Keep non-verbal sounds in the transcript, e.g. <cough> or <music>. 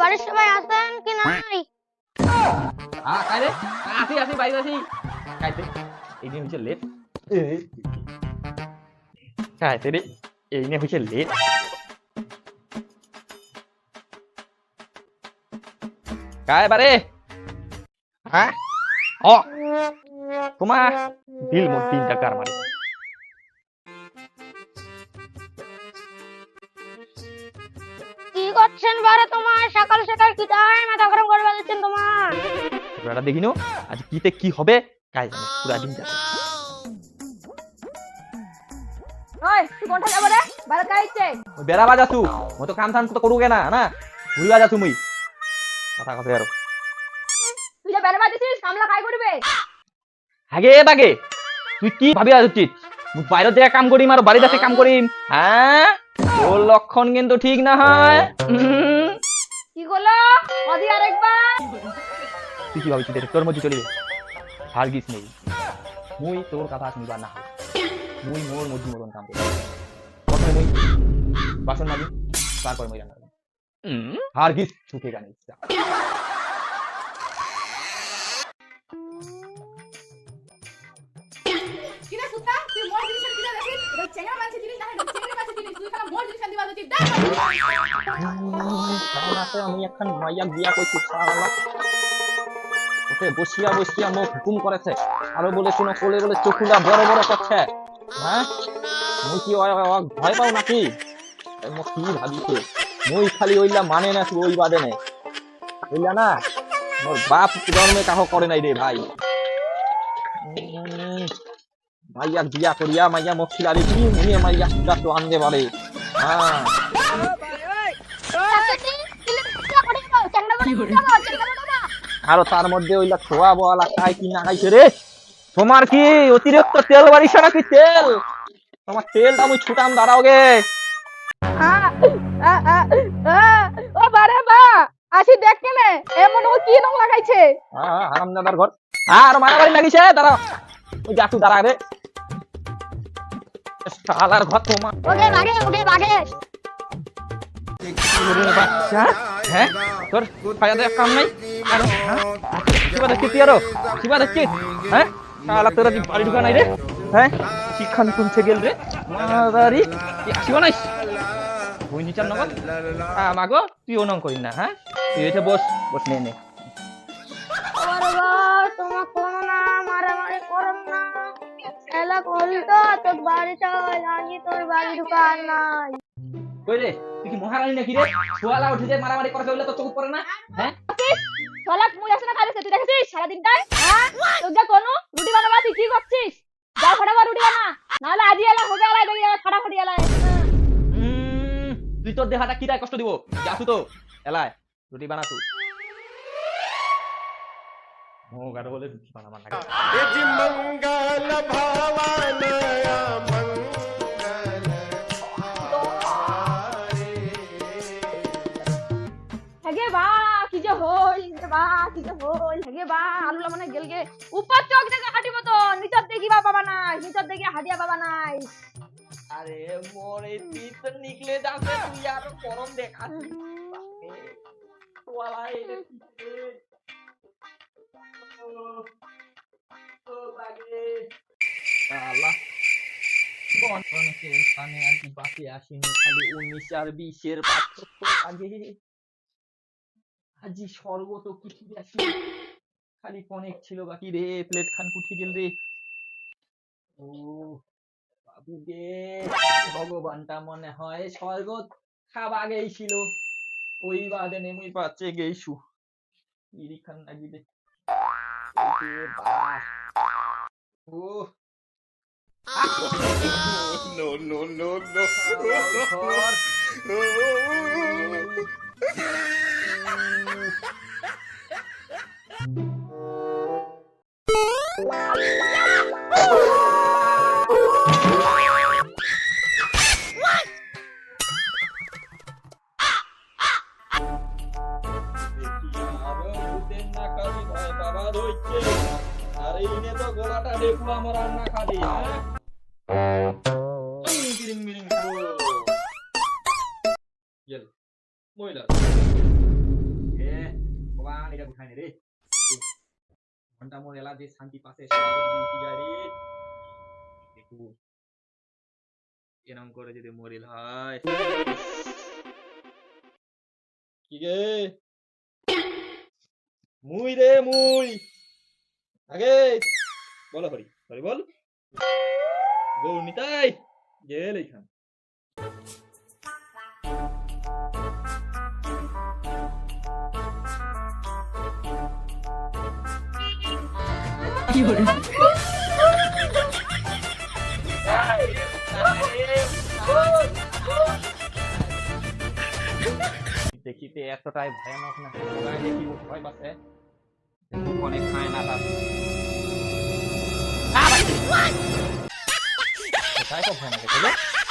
বাড়ির সবাই আসেন কি নাই? আসি আসি বাইরে আসি খাইতে এই হচ্ছে লেট কাইতে রে এই দিনে হচ্ছে লেট হ্যাঁ? ও তোমার বিল মোট তিন টাকার মারি কি করছেন বারে তোমার? সকাল সকাল কি তাই মাথা গরম করে তোমার। বেড়া দেখিনো আজ কিতে কি হবে? যাবে যাব মই তো কাম ধাম তো করুগে না না? ঘুরি বাজাছু মুই। কথা কথা আর তুই যে বেরে বাজিছিস কামলা খাই করবে? আগে বাগে তুই কি ভাবি আছিস? মুই বাইরের জায়গায় কাম করিম আর বাড়িতে আসে কাম করিম। হ্যাঁ? তোর লক্ষণ কিন্তু ঠিক না হয়। কি অদি আরেকবার। তুই কি ভাবিছিস তোর মধ্যে চলিবে। হার গিস নেই। মুই তোর কথা শুনবার না হয়। মুই মোর মধ্যে মতন কাম করি। প্রথমে মুই বাসন মাজি তারপর মুই রান্না করি। হার গিস সুখে গানি আমি এখন মাইয়া বিয়া করছি ওকে বসিয়া বসিয়া মুখ হুকুম করেছে। আরও বলে শুনো কোলে বলে চোখুটা বড় বড় করছে। হ্যাঁ? মুই কি ভয় পাও নাকি? কি ভাবিছে? মুই খালি ওইলা মানে না তুই ওই বাদে নে। বুঝলা না? মোর বাপ জন্মে কাহ করে নাই রে ভাই। মাইয়া বিয়া করিয়া মাইয়া মুখ খিলাবি কি মুনিয়ে মাইয়া সুদা তো আনতে পারে হ্যাঁ। আর তার মধ্যে ওইলা খোয়া বলা খাই কি না খাইছে রে? তোমার কি অতিরিক্ত তেল বাড়িছে নাকি তেল? তোমার তেলটা আমি ছুটাম দাঁড়াও গে। ও বারে বা আসি দেখ কেনে এমন ও কি নং লাগাইছে হারাম দাদার ঘর। আর মারামারি লাগিছে দাঁড়াও। ওই যাটু দাঁড়া রে শালার ঘর তোমার। ওকে বাগে ওকে বাচ্চা হ্যাঁ? তোর দাওয়া কাম নাই? আর হ্যাঁ? কি বাদে কি আরও? কি বাদে হ্যাঁ? শালা তোরা বাড়ি ঢুকা নাই রে? হ্যাঁ? শিক্ষণ শুনছে গেল রে? মাদারি আসিব নাই বই নিচার নগর? আমাগো তুই অনং করি না হ্যাঁ? তুই এসে বস বস নে নে। তো তোর বাড়ি চল আমি তোর বাড়ি ঢুকার নাই। কই রে? কি মহারানী নাকি রে? ছোয়ালা উঠে যায় মারামারি করে বলে তো চোখ পড়ে না? হ্যাঁ? চলাক মুই আসলে খাইছে তুই দেখেছিস সারা দিনটাই হ্যাঁ? তোর যা কোনো রুটি বানাবা তুই কি করছিস? যা ফটাফট রুটি বানা। নাহলে আজি এলা হবে এলা দেখি এলা ফাটাফাটি এলা তুই তোর দেহাটা কি কষ্ট দিব? যাসু তো। এলাই রুটি বানাতু ও গাড়ো বলে রুটি বানাবার লাগে। মানে আরে কি বাকি আসেনি খালি উনিশ আর বিশের পার্থক্য আগে আজি স্বর্গ তো কিছু আসি। খালি কনেক ছিল বাকি রে প্লেট খান কুঠি গেল রে। ও বাবু গে ভগবানটা মনে হয় স্বর্গ খাবা গেছিল ওই বাদে নেমুই পাচ্ছে গেইছু ইরি খান লাগিবে ও no no no no <laughs> <laughs> <laughs> মহিলা ভগবান এটা রে ঘণ্টা মোর এলা যে শান্তি পাশে এরম করে যদি মরিল হয় কি গে মুই রে মুই আগে বলো হরি হরি বল গৌর নিতাই গেল এইখান দেখিতে এতটাই ভয়ানক না দেখি ভয় পাচ্ছে? অনেক খায় না কোথায় তো ভয়ানক?